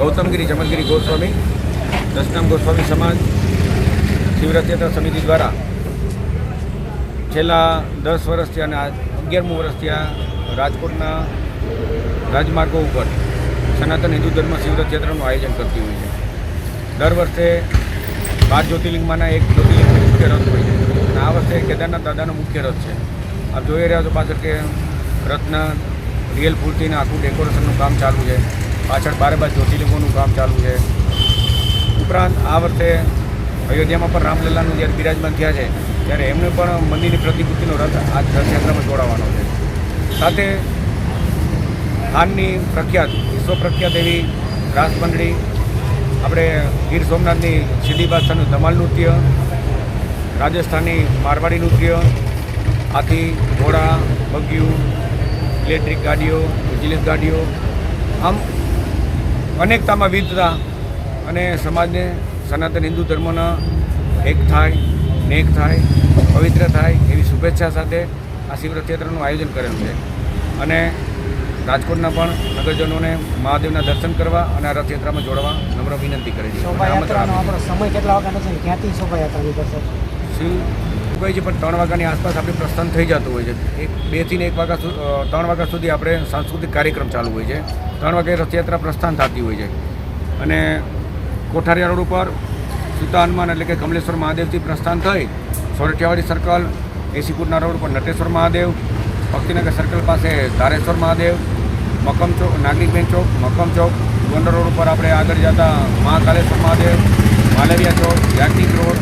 ગૌતમગીરી ચમનગીરી ગોસ્વામી દશનામ ગોસ્વામી સમાજ શિવરથયાત્રા સમિતિ દ્વારા છેલ્લા દસ વર્ષથી અને અગિયારમું વર્ષથી આ રાજકોટના રાજમાર્ગો ઉપર સનાતન હિન્દુ ધર્મ શિવરથયાત્રાનું આયોજન કરતી હોય છે. દર વર્ષે બાર જ્યોતિર્લિંગમાંના એક જ્યોતિર્લિંગ મુખ્ય રથ હોય છે. અને આ વર્ષે કેદારનાથ દાદાનો મુખ્ય રથ છે. આપ જોઈ રહ્યા છો પાછળ કે રથના રિયલ ફૂલથી આખું ડેકોરેશનનું કામ ચાલુ છે. પાછળ બારે બાર જ્યોતિર્લિંગોનું કામ ચાલુ છે. ઉપરાંત આ વર્ષે અયોધ્યામાં પણ રામલલ્લાનું જ્યારે બિરાજમાન થયા છે, ત્યારે એમને પણ મંદિરની પ્રતિકૃતિનો રથ આ રથયાત્રામાં જોડાવાનો છે. સાથે સ્થાનની પ્રખ્યાત વિશ્વ પ્રખ્યાત એવી રાસ આપણે ગીર સોમનાથની સીધી ધમાલ નૃત્ય, રાજસ્થાનની મારવાડી નૃત્ય, હાથી, ઘોડા, બગ્યું, ઇલેક્ટ્રિક ગાડીઓ, વિજિલન્સ ગાડીઓ, આમ અનેકતામાં વિવિધતા અને સમાજને સનાતન હિન્દુ ધર્મના એક થાય નેક થાય પવિત્ર થાય એવી શુભેચ્છા સાથે આ શિવરથયાત્રાનું આયોજન કરેલું છે. અને રાજકોટના પણ નગરજનોને મહાદેવના દર્શન કરવા અને આ રથયાત્રામાં જોડવા નમ્ર વિનંતી કરે છે. શોભાયાત્રાનો આપણો સમય કેટલા વાગ્યાનો છે? ક્યાંથી શોભાયાત્રા નીકળશે શિવ કહે છે, પણ ત્રણ વાગ્યાની આસપાસ આપણે પ્રસ્થાન થઈ જતું હોય છે. એક બેથી ને એક વાગ્યા ત્રણ વાગ્યા સુધી આપણે સાંસ્કૃતિક કાર્યક્રમ ચાલુ હોય છે. ત્રણ વાગે રથયાત્રા પ્રસ્થાન થતી હોય છે. અને કોઠારિયા રોડ ઉપર સીતા હનુમાન એટલે કે કમલેશ્વર મહાદેવથી પ્રસ્થાન થઈ સોરઠિયાવાડી સર્કલ, એસીપુરના રોડ ઉપર નટેશ્વર મહાદેવ, ભક્તિનગર સર્કલ પાસે ધારેશ્વર મહાદેવ, મકમ ચોક નાગરિક બેન ચોક, મકમ ચોક ગોંડલ રોડ ઉપર આપણે આગળ જતા મહાકાલેશ્વર મહાદેવ માલવિયા ચોક, યાજ્ઞિક રોડ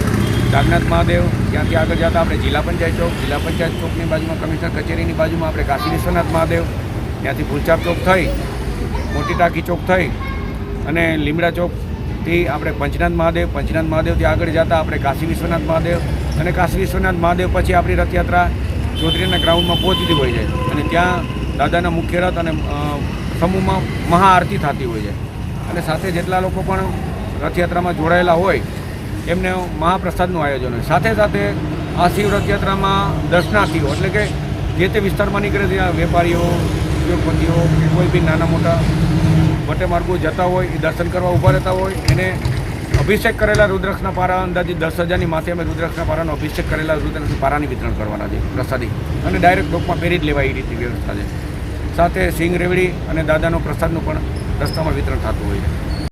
જાગનાથ મહાદેવ, ત્યાંથી આગળ જતા આપણે જિલ્લા પંચાયત ચોક, જિલ્લા પંચાયત ચોકની બાજુમાં કમિશનર કચેરીની બાજુમાં આપણે કાશી વિશ્વનાથ મહાદેવ, ત્યાંથી ભૂલચાપ ચોક થઈ, મોટી ટાંકી ચોક થઈ અને લીમડા ચોકથી આપણે પંચનાથ મહાદેવ, પંચનાથ મહાદેવથી આગળ જતા આપણે કાશી વિશ્વનાથ મહાદેવ અને કાશી વિશ્વનાથ મહાદેવ પછી આપણી રથયાત્રા ચોધરીના ગ્રાઉન્ડમાં પહોંચતી હોય છે અને ત્યાં દાદાના મુખ્ય રથ અને સમૂહમાં મહાઆરતી થતી હોય છે. અને સાથે જેટલા લોકો પણ રથયાત્રામાં જોડાયેલા હોય એમને મહાપ્રસાદનું આયોજન હોય. સાથે સાથે આ શિવ રથયાત્રામાં દર્શનાર્થીઓ, એટલે કે જે તે વિસ્તારમાં નીકળે ત્યાં વેપારીઓ, ઉદ્યોગપતિઓ કે કોઈ બી નાના મોટા વટે માર્ગો જતા હોય, એ દર્શન કરવા ઊભા રહેતા હોય, એને અભિષેક કરેલા રુદ્રક્ષના પારા, અંદાજે દસ હજારની માથે અમે રુદ્રક્ષના પારાનો અભિષેક કરેલા રુદ્રક્ષ પારાની વિતરણ કરવાના છે, પ્રસાદી. અને ડાયરેક્ટ લોકમાં પહેરી જ લેવાય એ રીતની વ્યવસ્થા છે. સાથે સિંગ રેવડી અને દાદાનો પ્રસાદનું પણ રસ્તામાં વિતરણ થતું હોય છે.